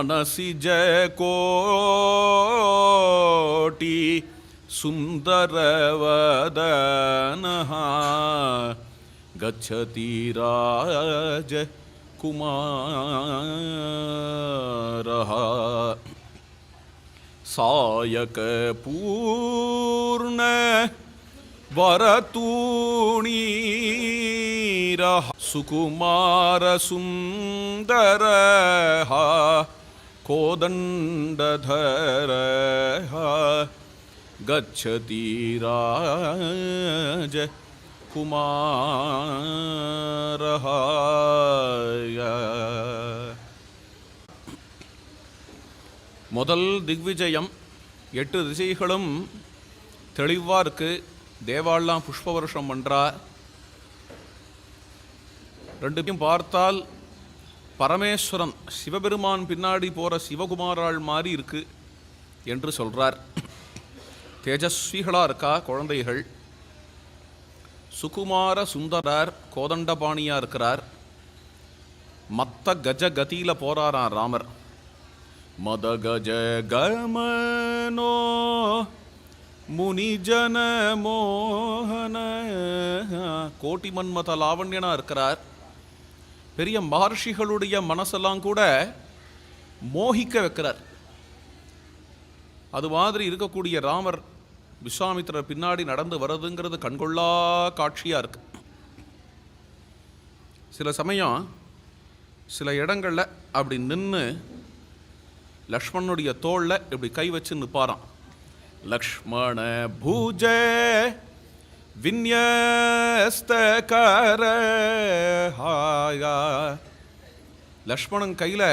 मनसि जयकोटि सुन्दरवदनः गच्छति राज कुमारः सायकपूर्ण वरतूणीरः सुकुमारसुन्दरः कोदण्डधरः गच्छति राज कुमारः முதல் திக்விஜயம் எட்டு திசைகளும் தெளிவாக இருக்கு தேவாலாம் புஷ்ப வருஷம் பண்ணுறா ரெண்டுத்தையும் பார்த்தால் பரமேஸ்வரன் சிவபெருமான் பின்னாடி போகிற சிவகுமாராள் மாதிரி இருக்குது என்று சொல்கிறார் தேஜஸ்விகளாக இருக்கா குழந்தைகள்? சுகுமார சுந்தரர் கோதண்டபாணியாக இருக்கிறார். மத்த கஜ கதியில் போகிறாராம் ராமர். மதகஜ கமனோ முனிஜன மோகன கோட்டி மன்மத லாவண்யனாக இருக்கிறார். பெரிய மகர்ஷிகளுடைய மனசெல்லாம் கூட மோகிக்க வைக்கிறார். அது மாதிரி இருக்கக்கூடிய ராமர் விஸ்வாமித்திரர் பின்னாடி நடந்து வர்றதுங்கிறது கண்கொள்ளா காட்சியாக இருக்கு. சில சமயம் சில இடங்களில் அப்படி நின்று லக்ஷ்மணனுடைய தோளில் இப்படி கை வச்சு நிற்பாராம் லக்ஷ்மண பூஜை விநியஸ்தகார லக்ஷ்மணன் கையில்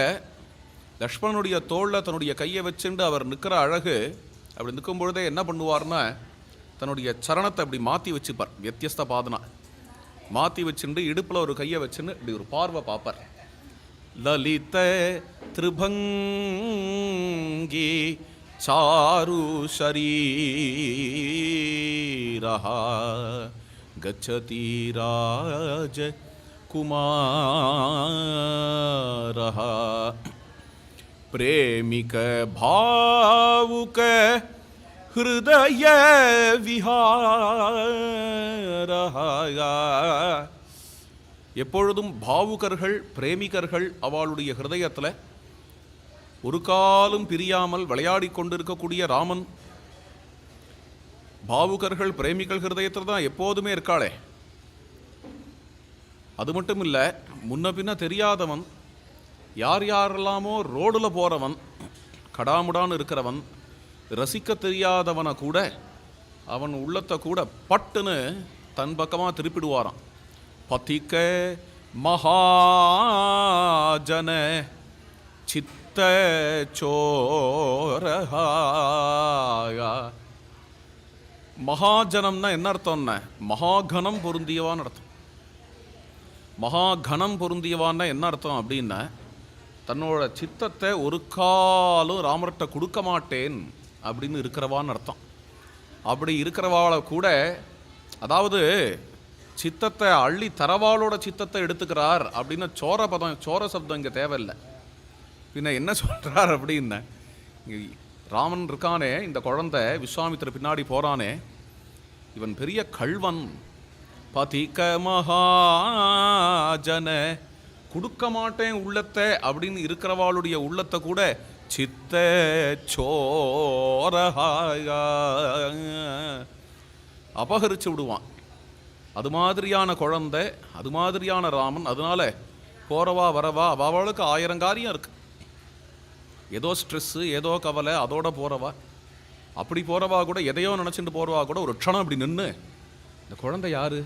லக்ஷ்மணனுடைய தோளில் தன்னுடைய கையை வச்சுண்டு அவர் நிற்கிற அழகு அப்படி நிற்கும் பொழுதே என்ன பண்ணுவார்னா தன்னுடைய சரணத்தை அப்படி மாற்றி வச்சுப்பார் வியத்தியஸ்த பாதனா. மாற்றி வச்சுண்டு இடுப்பில் ஒரு கையை வச்சுன்னு இப்படி ஒரு பார்வை பார்ப்பார். லலித திருபங்கி சாரு शरीरः गच्छति राज कुमारः प्रेमिक भावुक हृदय विहारः எப்பொழுதும் பாவுகர்கள் பிரேமிகர்கள் அவளுடைய ஹிருதயத்தில் ஒரு காலும் பிரியாமல் விளையாடி கொண்டிருக்கக்கூடிய ராமன். பாவுகர்கள் பிரேமிகள் ஹிருதயத்தில் தான் எப்போதுமே இருக்காளே. அது மட்டும் இல்லை முன்ன பின்ன தெரியாதவன் யார் யாரெல்லாமோ ரோடில் போகிறவன் கடாமுடான்னு இருக்கிறவன் ரசிக்க தெரியாதவனை கூட அவன் உள்ளத்தை கூட பட்டுன்னு தன் பக்கமாக திருப்பிடுவாராம். பத்திக்க மகாஜன சித்த சோரஹாயா. மகாஜனம்னா என்ன அர்த்தம்னா மகாகணம் பொருந்தியவான்னு அர்த்தம். மகாகணம் பொருந்தியவான்னா என்ன அர்த்தம் அப்படின்னா தன்னோட சித்தத்தை ஒரு காலும் ராமர்கிட்ட கொடுக்க மாட்டேன் அப்படின்னு இருக்கிறவான்னு அர்த்தம். அப்படி இருக்கிறவாளை கூட அதாவது சித்தத்தை அள்ளி தரவாளோட சித்தத்தை எடுத்துக்கிறார் அப்படின்னு சோர பதம் சோர சப்தம் இங்கே தேவையில்லை. பின்ன என்ன சொல்கிறார் அப்படின்னா? ராமன் இருக்கானே இந்த குழந்தை விஸ்வாமித்திர பின்னாடி போகிறானே இவன் பெரிய கள்வன். பதிக மகாஜன கொடுக்க மாட்டேன் உள்ளத்தை அப்படின்னு இருக்கிறவாளுடைய உள்ளத்தை கூட சித்த சோரஹாயா அபகரித்து விடுவான். அது மாதிரியான குழந்தை அது மாதிரியான ராமன் அதனால போகிறவா வரவா அவளுக்கு ஆயிரம் காரியம் இருக்குது ஏதோ ஸ்ட்ரெஸ்ஸு ஏதோ கவலை அதோட போகிறவா அப்படி போகிறவா கூட எதையோ நினச்சிட்டு போகிறவா கூட ஒரு க்ஷணம் அப்படி நின்று இந்த குழந்தை யாரு?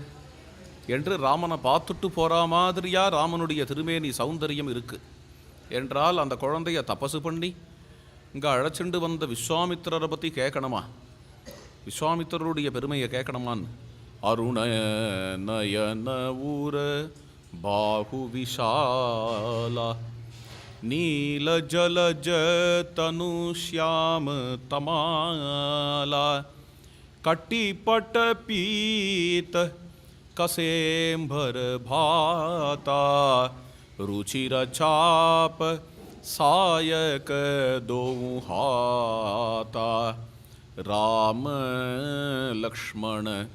என்று ராமனை பார்த்துட்டு போகிற மாதிரியா ராமனுடைய திருமேனி சௌந்தரியம் இருக்குது என்றால் அந்த குழந்தைய தபசு பண்ணி இங்கே அழைச்சிண்டு வந்த விஸ்வாமித்திரரை பற்றி கேட்கணுமா விஸ்வாமித்திரருடைய பெருமையை கேட்கணுமான்னு அருண நயன ஊர பாகு விஷாலா नील जल जनु श्याम तमाला। कसे भर भाता। रुचिरछाप सायक दो हाता। राम लक्ष्मण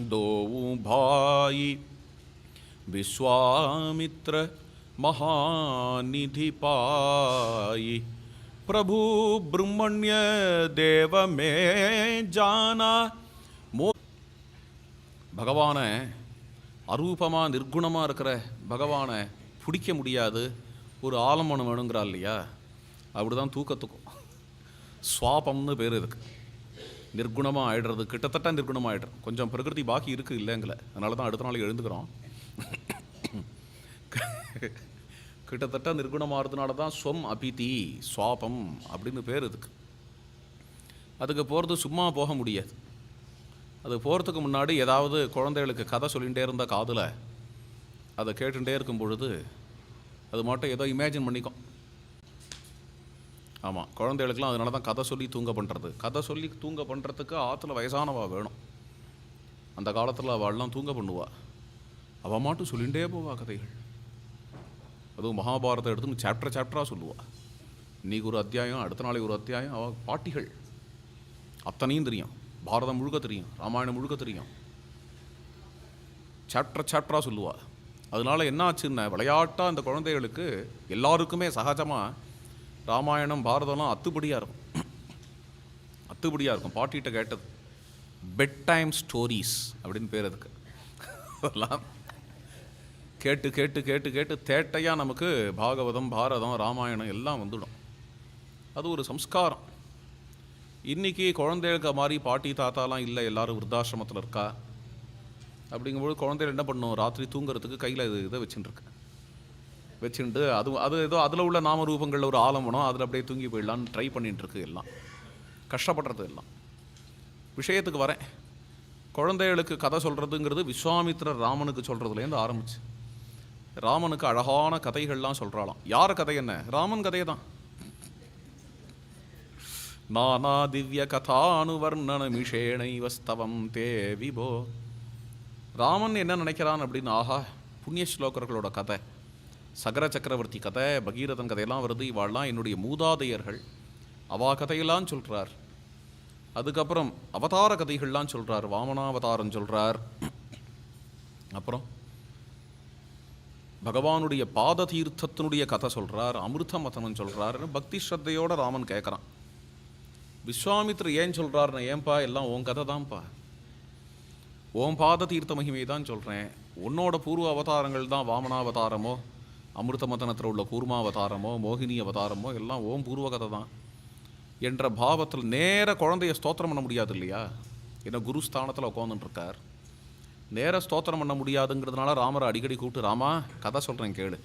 दो भाई। विश्वामित्र महानिधि पाई प्रभु ब्रह्मण्य देव में जाना मो பகவானை அரூபமாக நிர்குணமாக இருக்கிற பகவானை பிடிக்க முடியாது ஒரு ஆலம்பனம் வேணுங்கிறா இல்லையா அப்படி தான் தூக்கத்துக்கும் சுவாபம்னு பேர் இதுக்கு நிர்குணமாக ஆயிடுறது கிட்டத்தட்ட நிர்குணமாக ஆயிடுறது கொஞ்சம் பிரகிருதி பாக்கி இருக்குது இல்லைங்கள அதனால தான் அடுத்த நாளைக்கு எழுந்துக்கிறோம் கிட்டத்தட்ட நிர்குணமாகிறதுனால தான் ஸ்வம் அபிதி சுவாபம் அப்படின்னு பேர் இதுக்கு அதுக்கு போகிறது சும்மா போக முடியாது. அது போகிறதுக்கு முன்னாடி ஏதாவது குழந்தைகளுக்கு கதை சொல்லிகிட்டே இருந்த காதில் அதை கேட்டுகிட்டே இருக்கும் பொழுது அது மட்டும் ஏதோ இமேஜின் பண்ணிக்கும். ஆமாம் குழந்தைகளுக்குலாம் அதனால தான் கதை சொல்லி தூங்க பண்ணுறது கதை சொல்லி தூங்க பண்ணுறதுக்கு ஆற்றுல வயசானவா வேணும். அந்த காலத்தில் அவள்லாம் தூங்க பண்ணுவாள் அவள் மாட்டும் சொல்லிகிட்டே போவா கதைகள். அதுவும் மகாபாரதம் எடுத்து சாப்டர் சாப்டராக சொல்லுவாள் இன்றைக்கி ஒரு அத்தியாயம் அடுத்த நாளைக்கு ஒரு அத்தியாயம் அவள் பாட்டிகள். அத்தனையும் தெரியும். பாரதம் முழுக்க தெரியும் ராமாயணம் முழுக்க தெரியும். சாப்டர் சாப்டராக சொல்லுவாள் அதனால என்ன ஆச்சுன்னா விளையாட்டாக அந்த குழந்தைகளுக்கு எல்லாருக்குமே சகஜமாக ராமாயணம் பாரதம்லாம் அத்துப்படியாக இருக்கும். அத்துப்படியாக இருக்கும். பாட்டிகிட்ட கேட்டது பெட் டைம் ஸ்டோரிஸ் அப்படின்னு பேர் அதுக்கு. அதெல்லாம் கேட்டு கேட்டு கேட்டு கேட்டு தேட்டையாக நமக்கு பாகவதம் பாரதம் ராமாயணம் எல்லாம் வந்துடும். அது ஒரு சம்ஸ்காரம். இன்றைக்கி குழந்தைகளுக்கு மாதிரி பாட்டி தாத்தாலாம் இல்லை எல்லாரும் விருத்தாசிரமத்தில் இருக்கா? அப்படிங்கும்போது குழந்தைகள் என்ன பண்ணும்? ராத்திரி தூங்குறதுக்கு கையில் இது இதை வச்சுட்டுருக்கு. வச்சுட்டு அது அது ஏதோ அதில் உள்ள நாமரூபங்களில் ஒரு ஆலம்பனம் அதில் அப்படியே தூங்கி போயிடலான்னு ட்ரை பண்ணிட்டுருக்கு எல்லாம். கஷ்டப்படுறது எல்லாம். விஷயத்துக்கு வரேன். குழந்தைகளுக்கு கதை சொல்கிறதுங்கிறது விஸ்வாமித்ர ராமனுக்கு சொல்கிறதுலேருந்து ஆரம்பிச்சு. ராமனுக்கு அழகான கதைகள்லாம் சொல்கிறாளாம் யார் கதை என்ன? ராமன் கதையை தான் நானா திவ்ய கதானுவர்ணனமிஷேணைவஸ்தவம் தே விபோ ராமன் என்ன நினைக்கிறான் அப்படின்னு ஆஹா புண்ணிய ஸ்லோகர்களோட கதை. சகர சக்கரவர்த்தி கதை பகீரதன் கதையெல்லாம் வருது. இவாள்லாம் என்னுடைய மூதாதையர்கள். அவா கதையெல்லாம் சொல்கிறார் அதுக்கப்புறம் அவதார கதைகள்லாம் சொல்கிறார் வாமனாவதாரம் சொல்கிறார் அப்புறம் பகவானுடைய பாத தீர்த்தத்தினுடைய கதை சொல்கிறார் அமிர்த மதனம் சொல்கிறாருன்னு பக்தி ஸ்ரத்தையோட ராமன் கேட்குறான் விஸ்வாமித்ரர் ஏன் சொல்கிறாருன்னு ஏன்பா எல்லாம் உன் கதை தான்ப்பா. ஓம் பாத தீர்த்த மகிமை தான் சொல்கிறேன் உன்னோட பூர்வ அவதாரங்கள் தான் வாமனாவதாரமோ அமிர்த மதனத்தில் உள்ள கூர்மாவதாரமோ மோகினி அவதாரமோ எல்லாம் ஓம் பூர்வ கதை தான் என்ற பாவத்தில் நேர குழந்தைய ஸ்தோத்திரம் பண்ண முடியாது இல்லையா? ஏன்னா குரு ஸ்தானத்தில் உட்காந்துட்டுருக்கார் நேர ஸ்தோத்திரம் பண்ண முடியாதுங்கிறதுனால ராமரை அடிக்கடி கூப்பிட்டு ராமா கதை சொல்கிறேன் கேளு.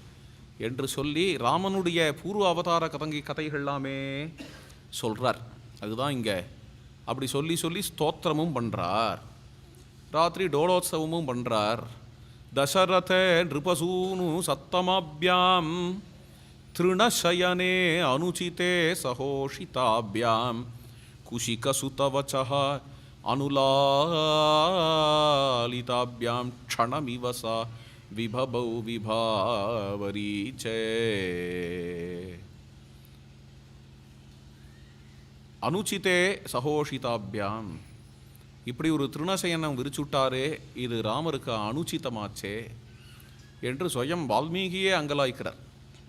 என்று சொல்லி ராமனுடைய பூர்வ அவதார கதங்கி கதைகள் எல்லாமே சொல்கிறார் அதுதான் இங்கே. அப்படி சொல்லி சொல்லி ஸ்தோத்திரமும் பண்ணுறார் ராத்திரி டோலோத்சவமும் பண்ணுறார் தசரத நிருபசூனு சத்தமாபியாம். திருணசயனே அனுச்சிதே சகோஷிதாபியாம். குஷிகசுதவச்சः अनुलालिताभ्यां क्षणमिव सा विभवौ विभावरी च அனுச்சிதே சகோஷிதாபியாம் இப்படி ஒரு திருணசயனம் விரிச்சுட்டாரே இது ராமருக்கு அனுச்சிதமாச்சே என்று சுயம் வால்மீகியே அங்கலாய்க்கிறார்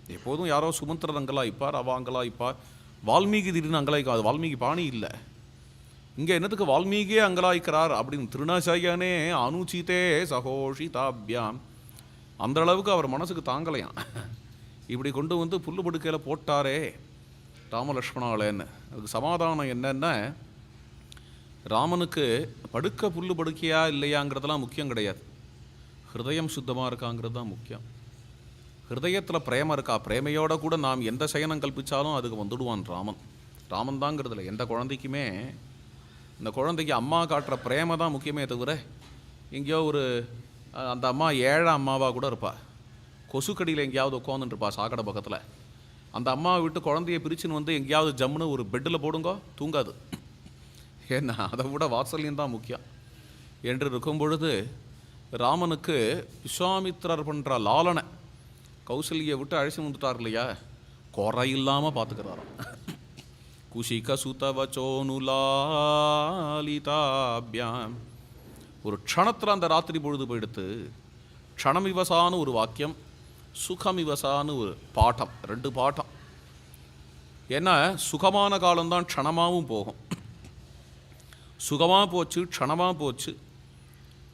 எப்போதும் யாரோ சுமந்திரர் அங்கலாய்ப்பார் அவ அங்கலாய்ப்பார் வால்மீகி திடீர்னு அங்கலாய்க்கா அது வால்மீகி பாணி இல்லை இங்கே என்னத்துக்கு வால்மீகியே அங்கலாய்க்கிறார் அப்படின்னு திருநாசாயானே அனுச்சிதே சகோஷிதாபியாம். அந்த அளவுக்கு அவர் மனசுக்கு தாங்கலையாம். இப்படி கொண்டு வந்து புல்லு படுக்கையில் போட்டாரே ராமலக்ஷ்மணாலேன்னு. அதுக்கு சமாதானம் என்னென்ன ராமனுக்கு படுக்க புல்லு படுக்கையா இல்லையாங்கிறதெல்லாம் முக்கியம் கிடையாது. ஹிருதயம் சுத்தமாக இருக்காங்கிறது தான் முக்கியம். ஹிருதயத்தில் பிரேமம் இருக்கா? பிரேமையோட கூட நாம் எந்த சயனம் கல்பிச்சாலும் அதுக்கு வந்துடுவான் ராமன். ராமன் தாங்கிறதுல எந்த குழந்தைக்குமே இந்த குழந்தைக்கு அம்மா காட்டுற பிரேம தான் முக்கியமே தவிர எங்கேயோ ஒரு அந்த அம்மா ஏழை அம்மாவாக கூட இருப்பாள் கொசுக்கடியில் எங்கேயாவது உட்காந்துருப்பா சாக்கடை பக்கத்தில். அந்த அம்மாவை விட்டு குழந்தைய பிரிச்சுன்னு வந்து எங்கேயாவது ஜம்முன்னு ஒரு பெட்டில் போடுங்க தூங்காது. ஏன்னா அதை விட வாத்சல்யம் தான் முக்கியம். என்று இருக்கும் பொழுது ராமனுக்கு விஸ்வாமித்திரர் பண்ணுற லாலனை கௌசல்யை விட்டு அழைச்சி வந்துட்டார் இல்லையா? குறை இல்லாமல் பார்த்துக்கிறாராம் குஷிகசுதவச்சோனுலாலிதாபியாம் ஒரு க்ஷணத்தில் அந்த ராத்திரி பொழுது போயிடுத்து க்ஷணமிவசான்னு ஒரு வாக்கியம் சுகமிவசான்னு ஒரு பாட்டம் ரெண்டு பாட்டம். ஏன்னா சுகமான காலம்தான் க்ஷணமாகவும் போகும். சுகமாக போச்சு க்ஷணமாக போச்சு.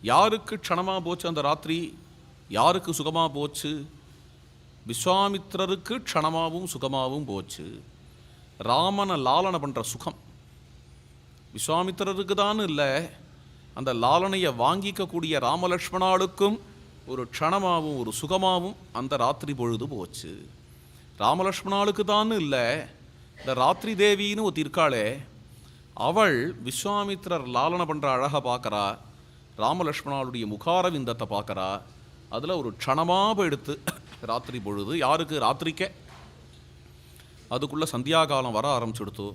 யாருக்கு க்ஷணமாக போச்சு அந்த ராத்திரி? யாருக்கு சுகமாக போச்சு? விஸ்வாமித்ரருக்கு க்ஷணமாகவும் சுகமாகவும் போச்சு. ராமனை லாலனை பண்ணுற சுகம். விஸ்வாமித்திரருக்கு தான் இல்லை அந்த லாலனையை வாங்கிக்கக்கூடிய ராமலக்ஷ்மணாளுக்கும் ஒரு க்ஷணமாகவும் ஒரு சுகமாகவும் அந்த ராத்திரி பொழுது போச்சு. ராமலக்ஷ்மணாளுக்கு தான் இல்லை இந்த ராத்திரி தேவின்னு ஒரு இருக்காளே அவள் விஸ்வாமித்திரர் லாலனை பண்ணுற அழகை பார்க்கறா ராமலக்ஷ்மணாளுடைய முகாரவிந்தத்தை பார்க்கறா அதில் ஒரு க்ஷணமாக எடுத்து ராத்திரி பொழுது யாருக்கு? ராத்திரிக்கே. அதுக்குள்ளே சந்தியா காலம் வர ஆரம்பிச்சுடுத்து.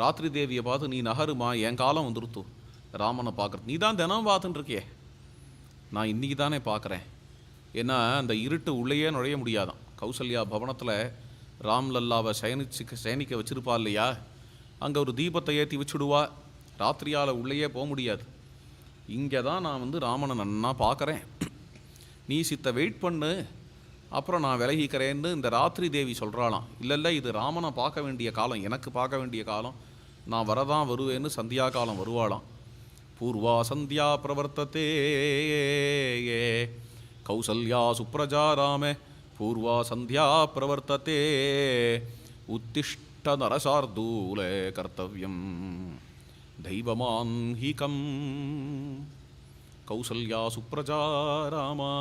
ராத்திரி தேவியை பார்த்து நீ நகருமா? என் காலம் வந்துருத்து ராமனை பார்க்குறது நீ தான் தினம் பார்த்துட்டுருக்கியே நான் இன்றைக்கி தானே பார்க்குறேன். ஏன்னா அந்த இருட்டு உள்ளேயே நுழைய முடியாதான். கௌசல்யா பவனத்தில் ராம்லல்லாவை சயனிச்சு சயனிக்க வச்சுருப்பா இல்லையா? அங்கே ஒரு தீபத்தை ஏற்றி வச்சுடுவா. ராத்திரியால் உள்ளேயே போக முடியாது. இங்கே தான் நான் வந்து ராமனை நன்னா பார்க்குறேன். நீ சித்த வெயிட் பண்ணு. அப்புறம் நான் விலகிக்கிறேன்னு இந்த ராத்திரி தேவி சொல்கிறாளாம் இல்லை இல்லை இது ராமனை பார்க்க வேண்டிய காலம் எனக்கு பார்க்க வேண்டிய காலம். நான் வரதான் வருவேன்னு சந்தியா காலம் வருவாளாம். பூர்வா சந்தியா பிரவர்த்ததே. கௌசல்யா சுப்ரஜா ராமே. பூர்வா சந்தியா பிரவர்த்ததே. உத்திஷ்ட நரசார்தூலே கர்த்தவியம். தெய்வமான்ஹிகம் கௌசல்யா சுப்ரஜா ராமா.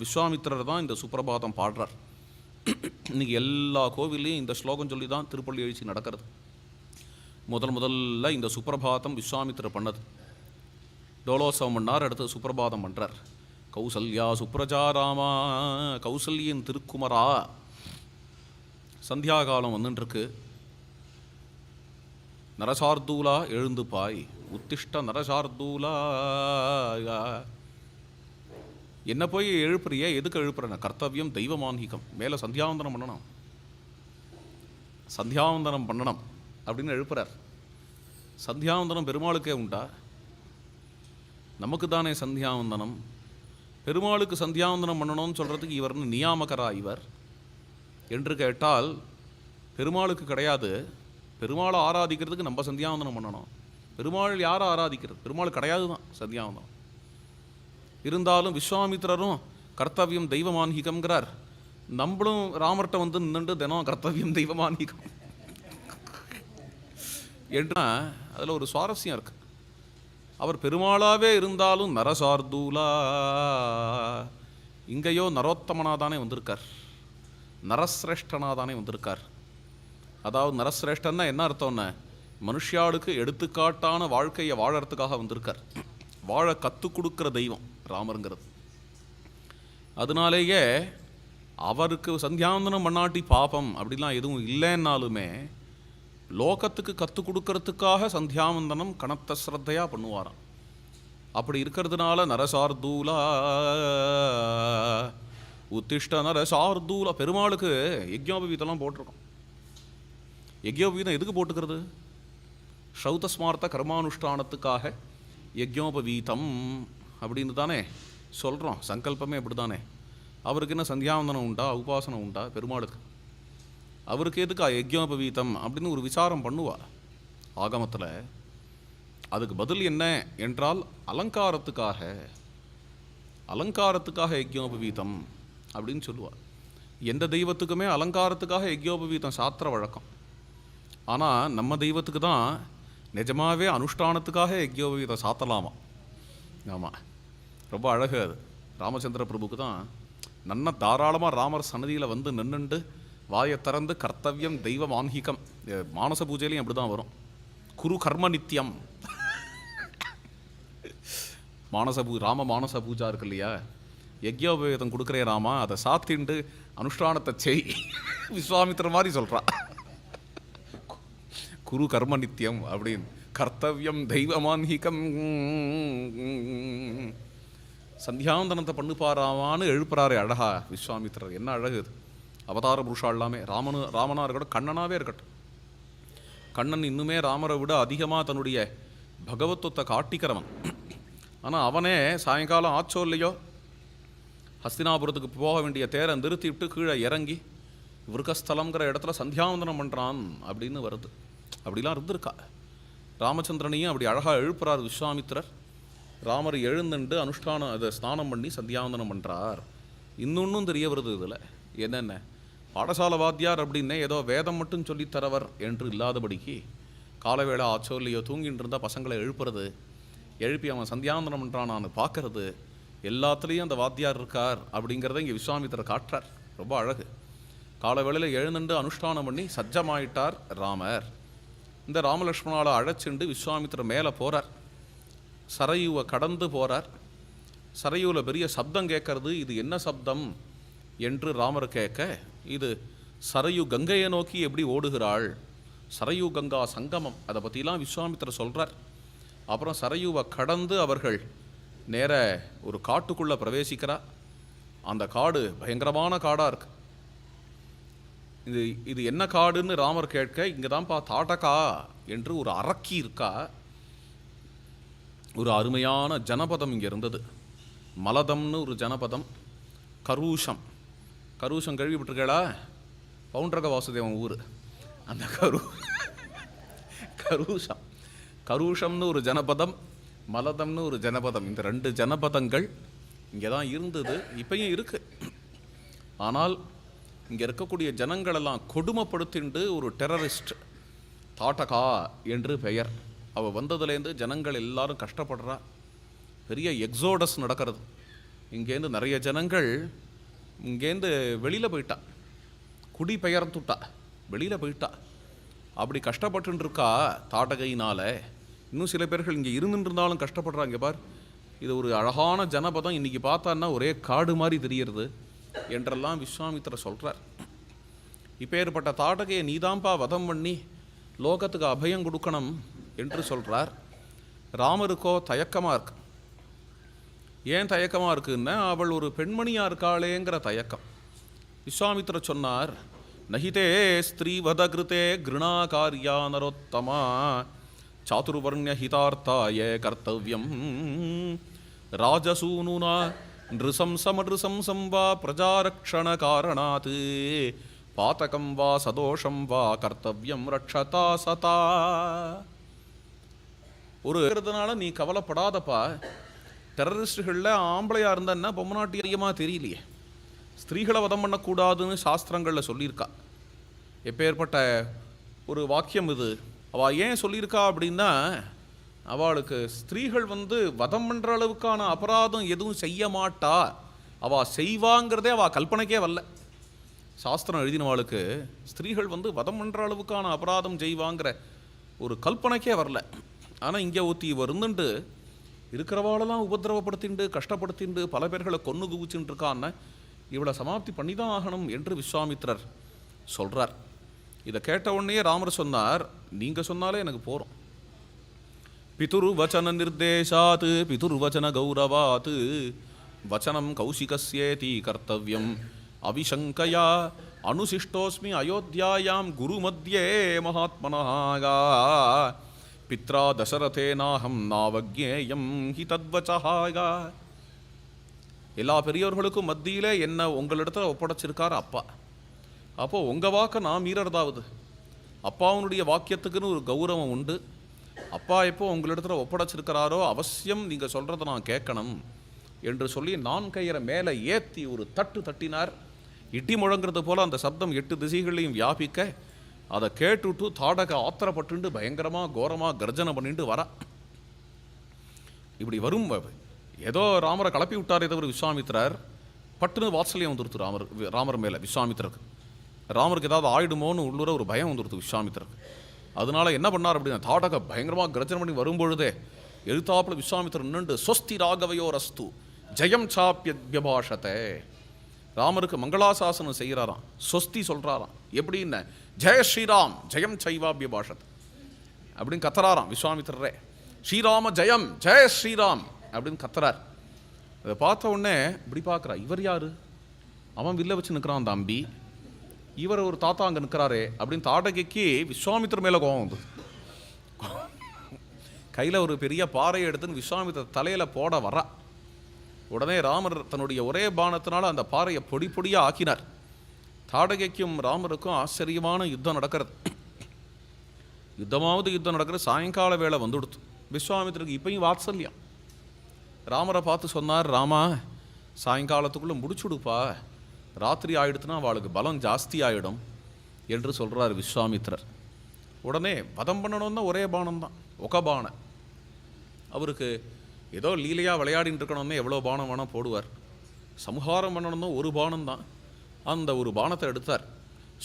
விஸ்வாமித்திரர் தான் இந்த சுப்பிரபாதம் பாடுறார். இன்னைக்கு எல்லா கோவில்லையும் இந்த ஸ்லோகம் சொல்லி தான் திருப்பள்ளி எழுச்சி நடக்கிறது. முதல் முதல்ல இந்த சுப்பிரபாதம் விஸ்வாமித்திரர் பண்ணது. டோலோத்சவம் பண்ணார் அடுத்து சுப்பிரபாதம் பண்ணுறார் கௌசல்யா சுப்ரஜாராமா கௌசல்யின் திருக்குமரா. சந்தியா காலம் வந்துட்டுருக்கு நரசார்தூலா எழுந்து பாய் உத்திஷ்ட நரசார்தூலா. என்ன போய் எழுப்புறிய? எதுக்கு எழுப்புறேன் கர்த்தவியம் தெய்வமான்ஹிகம் மேலே சந்தியாவந்தனம் பண்ணணும். சந்தியாவந்தனம் பண்ணணும் அப்படின்னு எழுப்புறார். சந்தியாவந்தனம் பெருமாளுக்கே உண்டா? நமக்கு தானே சந்தியாவந்தனம். பெருமாளுக்கு சந்தியாவந்தனம் பண்ணணும்னு சொல்கிறதுக்கு இவர் நியாமகரா இவர். என்று கேட்டால் பெருமாளுக்கு கிடையாது. பெருமாளை ஆராதிக்கிறதுக்கு நம்ம சந்தியாவந்தனம் பண்ணணும். பெருமாள் யாரை ஆராதிக்கிறது? பெருமாள் கிடையாது தான் சந்தியாவந்தனம். இருந்தாலும் விஸ்வாமித்திரரும் கர்த்தவியம் தெய்வமான்ஹிகம்ங்கிறார். நம்மளும் ராமர்கிட்ட வந்து நின்றுட்டு தினம் கர்த்தவியம் தெய்வமான்ஹிகம். என்றா அதில் ஒரு சுவாரஸ்யம் இருக்கு. அவர் பெருமாளாவே இருந்தாலும் நரசார்தூலா. இங்கேயோ நரோத்தமனாக தானே வந்திருக்கார். நரசிரேஷ்டனாக தானே வந்திருக்கார். அதாவது நரசிரேஷ்டன்னா என்ன அர்த்தம்னா மனுஷியாளுக்கு எடுத்துக்காட்டான வாழ்க்கையை வாழறதுக்காக வந்திருக்கார். வாழ கற்றுக் கொடுக்குற தெய்வம். ராமருங்கிறது. அதனாலேயே அவருக்கு சந்தியாவந்தனம் பண்ணாட்டி பாபம் அப்படிலாம் எதுவும் இல்லைன்னாலுமே லோகத்துக்கு கற்றுக் கொடுக்கறதுக்காக சந்தியாவந்தனம் கனத்த ஸ்ரத்தையாக பண்ணுவாராம். அப்படி இருக்கிறதுனால நரசார்தூலா உத்திஷ்ட நரசார்தூலா பெருமாளுக்கு யஜ்ஞோபவீதம்லாம் போட்டிருக்கோம். யஜ்யோபவீதம் எதுக்கு போட்டுக்கிறது? ஸ்ரௌதஸ்மார்த்த கர்மானுஷ்டானத்துக்காக யஜ்யோபவீதம் அப்படின்னு தானே சொல்கிறோம் சங்கல்பமே இப்படி தானே அவருக்கு என்ன சந்தியாவந்தனம் உண்டா? உபாசனம் உண்டா? பெருமாளுக்கு. அவருக்கு எதுக்கா யஜ்யோபவீதம் அப்படின்னு ஒரு விசாரம் பண்ணுவா. ஆகமத்தில் அதுக்கு பதில் என்ன என்றால் அலங்காரத்துக்காக அலங்காரத்துக்காக யஜ்யோபவீதம் அப்படின்னு சொல்லுவாள் எந்த தெய்வத்துக்குமே அலங்காரத்துக்காக யஜ்யோபவீதம் சாத்திர வழக்கம். ஆனால் நம்ம தெய்வத்துக்கு தான் நிஜமாவே அனுஷ்டானத்துக்காக யஜ்யோபவீதம் சாத்தலாமா ஆமாம் ரொம்ப அழகு அது. ராமச்சந்திர பிரபுக்கு தான் நன்ன தாராளமாக ராமர் சன்னதியில் வந்து நின்னுண்டு வாயை திறந்து கர்த்தவியம் தெய்வ மான்ஹிகம் மானச பூஜையிலையும் அப்படி தான் வரும். குரு கர்ம நித்தியம் மானச பூ ராம மானச பூஜா இருக்கு இல்லையா? யஜ்யோபவேதம் கொடுக்குறே ராமா அதை சாத்திண்டு அனுஷ்டானத்தை செய். விஸ்வாமித்திர மாதிரி சொல்கிறா குரு கர்ம நித்தியம் அப்படின்னு. கர்த்தவியம் தெய்வமான்ஹிகம் சந்தியாந்தனத்தை பண்ணுப்பாராமான்னு எழுப்புறாரு அழகா விஸ்வாமித்திரர். என்ன அழகு இது? அவதார புருஷா எல்லாமே ராமனு ராமனாக இருக்கட்டும் கண்ணனாகவே இருக்கட்டும். கண்ணன் இன்னுமே ராமரை விட அதிகமாக தன்னுடைய பகவத்துவத்தை காட்டிக்கிறவன். ஆனால் அவனே சாயங்காலம் ஆச்சோ இல்லையோ ஹஸ்தினாபுரத்துக்கு போக வேண்டிய தேரை நிறுத்திவிட்டு கீழே இறங்கி விருக்கஸ்தலம்ங்கிற இடத்துல சந்தியாவந்தனம் பண்ணுறான் அப்படின்னு வருது. அப்படிலாம் இருந்திருக்கா? ராமச்சந்திரனையும் அப்படி அழகாக எழுப்புறார் விஸ்வாமித்திரர். ராமர் எழுந்துண்டு அனுஷ்டானம் அதை ஸ்நானம் பண்ணி சந்தியாவந்தனம் பண்ணுறார் இன்னொன்றும் தெரிய வருது இதில். என்னென்ன? பாடசாலை வாத்தியார் அப்படின்னே ஏதோ வேதம் மட்டும் சொல்லித்தரவர் என்று இல்லாதபடிக்கு காலவேளை ஆச்சோ இல்லையோ தூங்கிட்டு இருந்தால் பசங்களை எழுப்புறது எழுப்பி அவன் சந்தியாவந்தனம் பண்ணுறானான்னு பார்க்கறது எல்லாத்துலேயும் அந்த வாத்தியார் இருக்கார் அப்படிங்கிறத இங்கே விஸ்வாமித்திரர் காட்டுறார். ரொம்ப அழகு. காலவேளையில் எழுந்துண்டு அனுஷ்டானம் பண்ணி சஜ்ஜமாயிட்டார் ராமர். இந்த ராமலக்ஷ்மணால் அழைச்சிண்டு விஸ்வாமித்திரர் மேலே போகிறார் சரையுவை கடந்து போகிறார் சரையூவில் பெரிய சப்தம் கேட்கறது இது என்ன சப்தம் என்று ராமர் கேட்க இது சரையு கங்கையை நோக்கி எப்படி ஓடுகிறாள்? சரையு கங்கா சங்கமம். அதை பற்றிலாம் விஸ்வாமித்திரர் சொல்கிறார் அப்புறம் சரையுவை கடந்து அவர்கள் நேர ஒரு காட்டுக்குள்ளே பிரவேசிக்கிறா. அந்த காடு பயங்கரமான காடாக இருக்கு. இது இது என்ன காடுன்னு ராமர் கேட்க இங்கே தான்ப்பா தாட்டக்கா என்று ஒரு அரக்கி இருக்கா. ஒரு அருமையான ஜனபதம் இங்கே இருந்தது. மலதம்னு ஒரு ஜனபதம். கரூஷம். கரூஷம் கேள்விப்பட்டிருக்கேளா பவுண்டரக வாசுதேவன் ஊர். அந்த கரு கரூஷம். கரூஷம்னு ஒரு ஜனபதம் மலதம்னு ஒரு ஜனபதம். இந்த ரெண்டு ஜனபதங்கள் இங்கே தான் இருந்தது இப்பயும் இருக்குது ஆனால் இங்கே இருக்கக்கூடிய ஜனங்களெல்லாம் கொடுமைப்படுத்திண்டு ஒரு டெரரிஸ்ட் தாட்டகா என்று பெயர். அவள் வந்ததுலேருந்து ஜனங்கள் எல்லாரும் கஷ்டப்படுறா. பெரிய எக்ஸோடஸ் நடக்கிறது. இங்கேருந்து நிறைய ஜனங்கள் இங்கேருந்து வெளியில் போயிட்டா. குடி பெயர்ந்துட்டா. வெளியில் போயிட்டா. அப்படி கஷ்டப்பட்டு இருக்கா இன்னும் சில பேர்கள் இங்கே இருந்துருந்தாலும் கஷ்டப்படுறாங்க பார். இது ஒரு அழகான ஜனபதம். இன்னைக்கு பார்த்தான்னா ஒரே காடு மாதிரி தெரியுறது என்றெல்லாம் விஸ்வாமித்திர சொல்கிறார் இப்போ ஏற்பட்ட தாடகையை நீதாம்பா வதம் பண்ணி லோகத்துக்கு அபயம் கொடுக்கணும். என்று சொல்கிறார் ராமருக்கோ தயக்கமாக இருக்கு. ஏன் தயக்கமாக இருக்குன்னா அவள் ஒரு பெண்மணியாக இருக்காளேங்கிற தயக்கம். விஸ்வாமித்ர சொன்னார் நகிதே ஸ்திரீவத கிருதே கிருணாகாரியா நரோத்தமா சாதுர்வர்ணிய ஹிதார்த்தாய கர்த்தவியம் ராஜசூனுனா நிருசம்சமருசம்சம் வா பிரஜாரக்ஷண காரணாத். பாத்தகம் வா சதோஷம் வா கர்த்தவியம் ரக்ஷதா சதா. ஒரு இருக்கிறதுனால நீ கவலைப்படாதப்பா. டெரரிஸ்டுகளில் ஆம்பளையாக இருந்தான்னா பொம்மநாட்டி அதிகமாக தெரியலையே. ஸ்திரீகளை வதம் பண்ணக்கூடாதுன்னு சாஸ்திரங்களில் சொல்லியிருக்கா. எப்பேற்பட்ட ஒரு வாக்கியம் இது. அவள் ஏன் சொல்லியிருக்கா அப்படின்னா அவளுக்கு ஸ்திரீகள் வந்து வதம் பண்ணுற அளவுக்கான அபராதம் எதுவும் செய்ய மாட்டா. அவள் செய்வாங்கிறதே அவள் கல்பனைக்கே வரல. சாஸ்திரம் எழுதினவாளுக்கு ஸ்திரீகள் வந்து வதம் பண்ணுற அளவுக்கான அபராதம் செய்வாங்கிற ஒரு கல்பனைக்கே வரல. ஆனால் இங்கே ஒருத்தி வருந்துண்டு. இருக்கிறவாளெல்லாம் உபதிரவப்படுத்திண்டு கஷ்டப்படுத்திண்டு பல பேர்களை கொன்று குவிச்சுட்டு இருக்கான்னு இவளை சமாப்தி பண்ணி தான் ஆகணும் என்று விஸ்வாமித்திரர் சொல்கிறார் இதை கேட்ட உடனே ராமர் சொன்னார் நீங்கள் சொன்னாலே எனக்கு போகிறோம் பிதுர்வச்சன நிர்தேசாத் பிதுர்வச்சன கௌரவாத் வச்சனம் கௌசிகஸ்யேதி கர்த்தவியம் அவிசங்கயா அனுசிஷ்டோஸ்மி அயோத்தியாயாம் குருமத்யே மகாத்மனாகா. பித்ரா தசரதேனாஹம் நாவக்ஞேயம் ஹி தத்வச்சஹாயா எல்லா பெரியவர்களுக்கும் மத்தியில் என்ன உங்களிடத்தில் ஒப்படைச்சிருக்கார் அப்பா. அப்போது உங்கள் வாக்கை நான் மீறறதாவது. அப்பாவுனுடைய வாக்கியத்துக்குன்னு ஒரு கௌரவம் உண்டு. அப்பா எப்போ உங்களிடத்தில் ஒப்படைச்சிருக்கிறாரோ அவசியம் நீங்கள் சொல்கிறத நான் கேட்கணும் என்று சொல்லி நான் கையரை மேலே ஏற்றி ஒரு தட்டு தட்டினார். இடி முழங்குறது போல் அந்த சப்தம் எட்டு திசைகளையும் வியாபிக்க அதை கேட்டுட்டு தாடக ஆத்திரப்பட்டு பயங்கரமாக கோரமாக கர்ஜனை பண்ணிட்டு வர. இப்படி வரும் ஏதோ ராமரை கலப்பி விட்டாரே தவிர விஸ்வாமித்திரர் பட்டுன்னு வாத்சல்யம் வந்துருத்து ராமர் ராமர் மேலே விஸ்வாமித்திரருக்கு. ராமருக்கு ஏதாவது ஆயிடுமோன்னு உள்ளூர ஒரு பயம் வந்துருத்து விஸ்வாமித்திரருக்கு. அதனால என்ன பண்ணார் அப்படின்னா தாடக பயங்கரமாக கர்ஜனை பண்ணி வரும்பொழுதே எழுத்தாப்புல விஸ்வாமித்திரன் நின்று சொஸ்தி ராகவையோ ரஸ்து ஜெயம் சாப்பியபாஷத்தை ராமருக்கு மங்களாசாசனம் செய்கிறாராம். சொஸ்தி சொல்கிறாராம் எப்படின்னு? ஜெய ஸ்ரீராம் ஜெயம் சைவாபிய பாஷத். அப்படின்னு கத்துறாராம் விஸ்வாமித்திரரே. ஸ்ரீராம ஜெயம் ஜெய ஸ்ரீராம். அப்படின்னு கத்துறார். அதை பார்த்த உடனே இப்படி பார்க்குறா இவர் யார்? அவன் வில்ல வச்சு நிற்கிறான் தம்பி. இவர் ஒரு தாத்தா அங்கே நிற்கிறாரே. அப்படின்னு தாடகைக்கு விஸ்வாமித்திர மேலே கோவம் வந்து கையில் ஒரு பெரிய பாறையை எடுத்துன்னு விஸ்வாமித்திர தலையில் போட வரா உடனே ராமர் தன்னுடைய ஒரே பானத்தினால் அந்த பாறையை பொடி பொடியாக ஆக்கினார். தாடகைக்கும் ராமருக்கும் ஆச்சரியமான யுத்தம் நடக்கிறது. யுத்தமாவது யுத்தம் நடக்கிற சாயங்கால வேலை வந்துடுத்து. விஸ்வாமித்திரருக்கு இப்பயும் வாத்சல்யம். ராமரை பார்த்து சொன்னார் ராமா சாயங்காலத்துக்குள்ளே முடிச்சுடுப்பா. ராத்திரி ஆயிடுத்துனா அவளுக்கு பலம் ஜாஸ்தி ஆயிடும் என்று சொல்கிறார் விஸ்வாமித்திரர். உடனே வதம் பண்ணணும்னா ஒரே பானம் தான் ஒக பானை அவருக்கு ஏதோ லீலையாக விளையாடின்னு இருக்கணும்னு எவ்வளோ பானம் வேணால் போடுவார். சம்ஹாரம் பண்ணணும்னா ஒரு பானம் தான் அந்த ஒரு பானத்தை எடுத்தார்.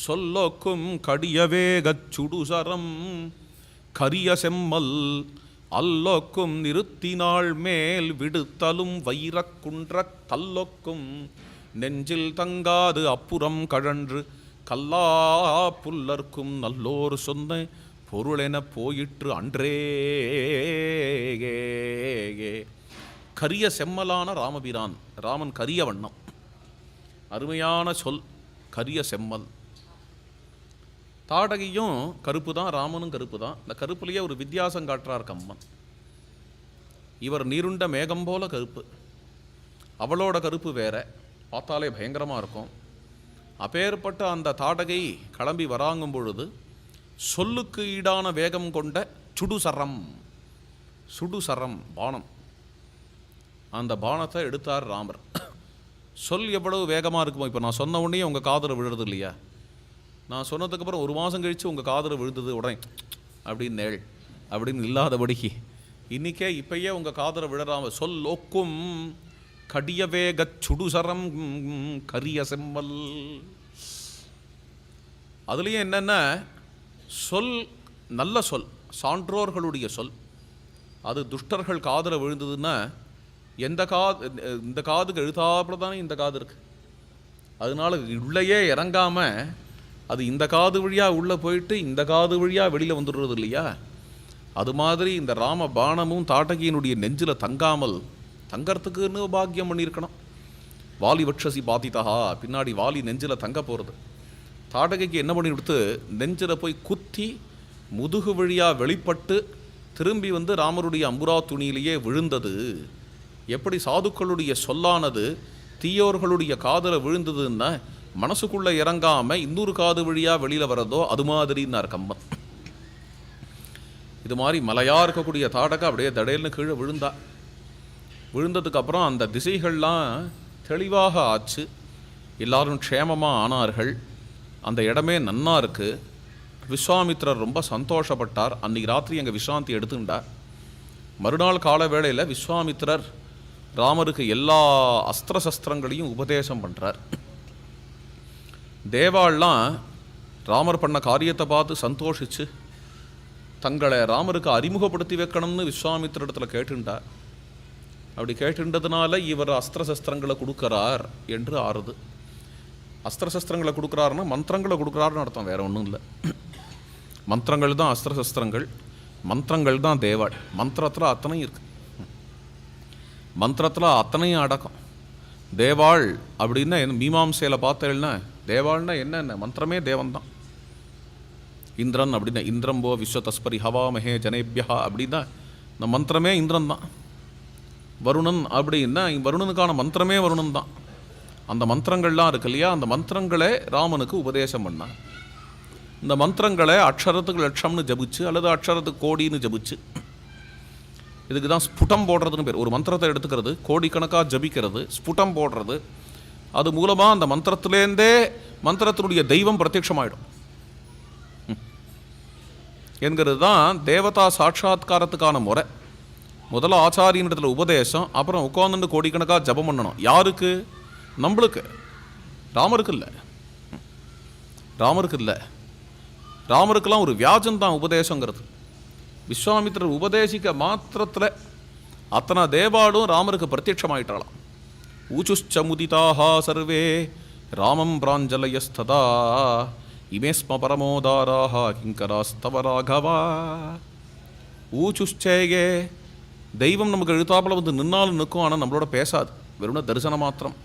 சொல்லோக்கும் கடியவேகச் சுடுசரம் கரிய செம்மல் அல்லோக்கும் நிறுத்தினாள் மேல் விடுத்தலும் வைரக்குன்ற கல்லொக்கும் நெஞ்சில் தங்காது அப்புறம் கழன்று கல்லா புல்லர்க்கும் நல்லோர் சொன்ன பொருளென போயிற்று அன்றே கரிய செம்மலான ராமபிரான் ராமன் கரிய வண்ணம். அருமையான சொல் கரிய செம்மல். தாடகையும் கருப்பு தான் ராமனும் கருப்பு தான் இந்த கருப்புலேயே ஒரு வித்தியாசம் காட்டுறார் கம்மன். இவர் நீருண்ட மேகம் போல கருப்பு. அவளோட கருப்பு வேற. பார்த்தாலே பயங்கரமாக இருக்கும். அப்பேற்பட்ட அந்த தாடகை கிளம்பி வராங்கும் பொழுது சொல்லுக்கு ஈடான வேகம் கொண்ட சுடுசரம். சுடுசரம் பானம். அந்த பானத்தை எடுத்தார் ராமர். சொல் எவ்வளவு வேகமாக இருக்குமோ இப்போ நான் சொன்ன உடனே உங்கள் காதில் விழுறது இல்லையா? நான் சொன்னதுக்கப்புறம் ஒரு மாதம் கழித்து உங்கள் காதில் விழுந்தது உடனே அப்படின்னு நேள் அப்படின்னு இல்லாதபடிக்கு இன்றைக்கே இப்பயே உங்கள் காதில் விழறாம சொல் ஒக்கும் கடிய வேகச் சுடுசரம் கரிய செம்மல். அதுலேயும் என்னென்ன சொல் நல்ல சொல் சான்றோர்களுடைய சொல். அது துஷ்டர்கள் காதில் விழுந்ததுன்னா எந்த காது இந்த காதுக்கு எழுத்தாப்புல தானே இந்த காது இருக்கு. அதனால உள்ளேயே இறங்காமல் அது இந்த காது வழியாக உள்ளே போயிட்டு இந்த காது வழியாக வெளியில் வந்துடுறது இல்லையா? அது மாதிரி இந்த ராம பானமும் தாட்டகியினுடைய நெஞ்சில் தங்காமல் தங்கறதுக்குன்னு பாக்கியம் பண்ணியிருக்கணும். வாலி வட்சசி பாதித்தகா பின்னாடி வாலி நெஞ்சில் தங்க போகிறது தாடகைக்கு என்ன பண்ணி கொடுத்து நெஞ்சில் போய் குத்தி முதுகு வழியாக வெளிப்பட்டு திரும்பி வந்து ராமருடைய அம்புரா துணியிலேயே விழுந்தது. எப்படி சாதுக்களுடைய சொல்லானது தீயோர்களுடைய காதில் விழுந்ததுன்னா மனசுக்குள்ளே இறங்காமல் இன்னொரு காது வழியாக வெளியில் வரதோ அது மாதிரின்னார் கம்பன். இது மாதிரி மலையாக இருக்கக்கூடிய தாடகை அப்படியே தடையல்னு கீழே விழுந்தா. விழுந்ததுக்கப்புறம் அந்த திசைகள்லாம் தெளிவாக ஆச்சு. எல்லாரும் க்ஷேமமாக ஆனார்கள். அந்த இடமே நன்னா இருக்குது விஸ்வாமித்ரர் ரொம்ப சந்தோஷப்பட்டார். அன்னைக்கு ராத்திரி அங்கே விஸ்ராந்தி எடுத்துக்கிட்டார் மறுநாள் கால வேளையில் விஸ்வாமித்திரர் ராமருக்கு எல்லா அஸ்திர சஸ்திரங்களையும் உபதேசம் பண்ணுறார் தேவாள்லாம் ராமர் பண்ண காரியத்தை பார்த்து சந்தோஷிச்சு தங்களை ராமருக்கு அறிமுகப்படுத்தி வைக்கணும்னு விஸ்வாமித்திரிடத்துல கேட்டுண்டார் அப்படி கேட்டுண்டதுனால இவர் அஸ்திர சஸ்திரங்களை கொடுக்கறார் என்று ஆறுது. அஸ்திர சஸ்திரங்களை கொடுக்குறாருன்னா மந்திரங்களை கொடுக்குறாருன்னு அர்த்தம் வேற ஒன்றும் இல்லை. மந்திரங்கள் தான் அஸ்திர சஸ்திரங்கள் மந்திரங்கள் தான் தேவாள். மந்திரத்தில் அத்தனையும் இருக்கு. மந்திரத்தில் அத்தனையும் அடக்கம். தேவாள் அப்படின்னா என்ன மீமாம்சையில் பார்த்தேன்னா தேவாள்னா என்னென்ன மந்திரமே தேவன் தான் இந்திரன் அப்படின்னா இந்திரம்போ விஸ்வதஸ்பரி ஹவாமஹே ஜனேபியா அப்படின்னா இந்த மந்திரமே இந்திரன் தான் வருணன் அப்படின்னா வருணனுக்கான மந்திரமே வருணன் தான் அந்த மந்திரங்கள்லாம் இருக்கு இல்லையா? அந்த மந்திரங்களே ராமனுக்கு உபதேசம் பண்ணான் இந்த மந்திரங்களை அக்ஷரத்துக்கு லட்சம்னு ஜபிச்சு அல்லது அக்ஷரத்துக்கு கோடின்னு ஜபிச்சு. இதுக்கு தான் ஸ்புடம் போடுறதுன்னு பேர். ஒரு மந்திரத்தை எடுத்துக்கிறது கோடிக்கணக்காக ஜபிக்கிறது ஸ்புடம் போடுறது. அது மூலமாக அந்த மந்திரத்துலேருந்தே மந்திரத்தினுடைய தெய்வம் பிரத்யட்சமாயிடும் என்கிறது தான் தேவதா சாட்சாத்காரத்துக்கான முறை. முதல்ல ஆச்சாரியனிடத்தில் உபதேசம் அப்புறம் உட்காந்துட்டு கோடிக்கணக்காக ஜபம் பண்ணணும். யாருக்கு? நம்மளுக்கு. ராமருக்கு இல்லை. ராமருக்கு இல்லை. ராமருக்கெல்லாம் ஒரு வியாஜம் தான் உபதேசங்கிறது. விஸ்வாமித்திரர் உபதேசிக்க மாத்திரத்தில் அத்தனை தேவாடும் ராமருக்கு பிரத்யட்சமாயிட்டாளாம் ஊச்சுச்சமுதிதாக சர்வே ராமம் பிராஞ்சலயஸ்ததா. இமேஸ்ம பரமோதாராக கிங்கராஸ்தவ ராகவா. ஊச்சுச்சேகே தெய்வம் நமக்கு எழுத்தாப்பில் வந்து நின்னாலும் நிற்கும் ஆனால் நம்மளோட பேசாது. வெறும் தரிசனம் மாத்திரம்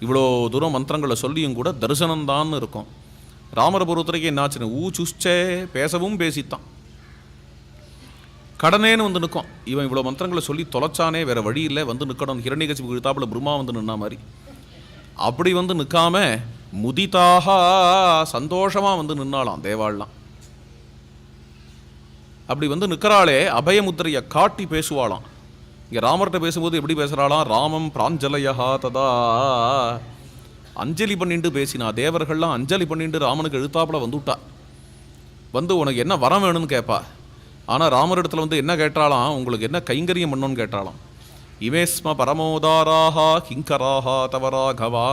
இவ்வளோ தூரம் மந்திரங்களை சொல்லியும் கூட தரிசனம்தான் இருக்கும். ராமரை பொறுத்தவரைக்கும் என்னாச்சுன்னு ஊ சுஷ்சே பேசவும் பேசித்தான். கடனேன்னு வந்து நிற்கும். இவன் இவ்வளோ மந்திரங்களை சொல்லி தொலைச்சானே வேற வழி இல்லை வந்து நிற்கணும். ஹிரண்யகசிபு இழுத்தாப்புல பிரம்மா வந்து நின்ன மாதிரி. அப்படி வந்து நிற்காம முதிதாக சந்தோஷமாக வந்து நின்னாலாம் தேவாள்லாம். அப்படி வந்து நிற்கிறாளே அபயமுத்திரையை காட்டி பேசுவாளாம். இங்கே ராமர்கிட்ட பேசும்போது எப்படி பேசுகிறாளாம் ராமம் பிராஞ்சலயா ததா. அஞ்சலி பண்ணிட்டு பேசினா தேவர்கள்லாம் அஞ்சலி பண்ணிட்டு ராமனுக்கு எழுத்தாப்புல வந்துவிட்டா வந்து உனக்கு என்ன வரம் வேணும்னு கேட்பா ஆனால் ராமரிடத்துல வந்து என்ன கேட்டாலாம் உங்களுக்கு என்ன கைங்கரியம் பண்ணணும்னு கேட்டாலாம் இமேஸ்ம பரமோதாராஹா கிங்கராக தவராகவா.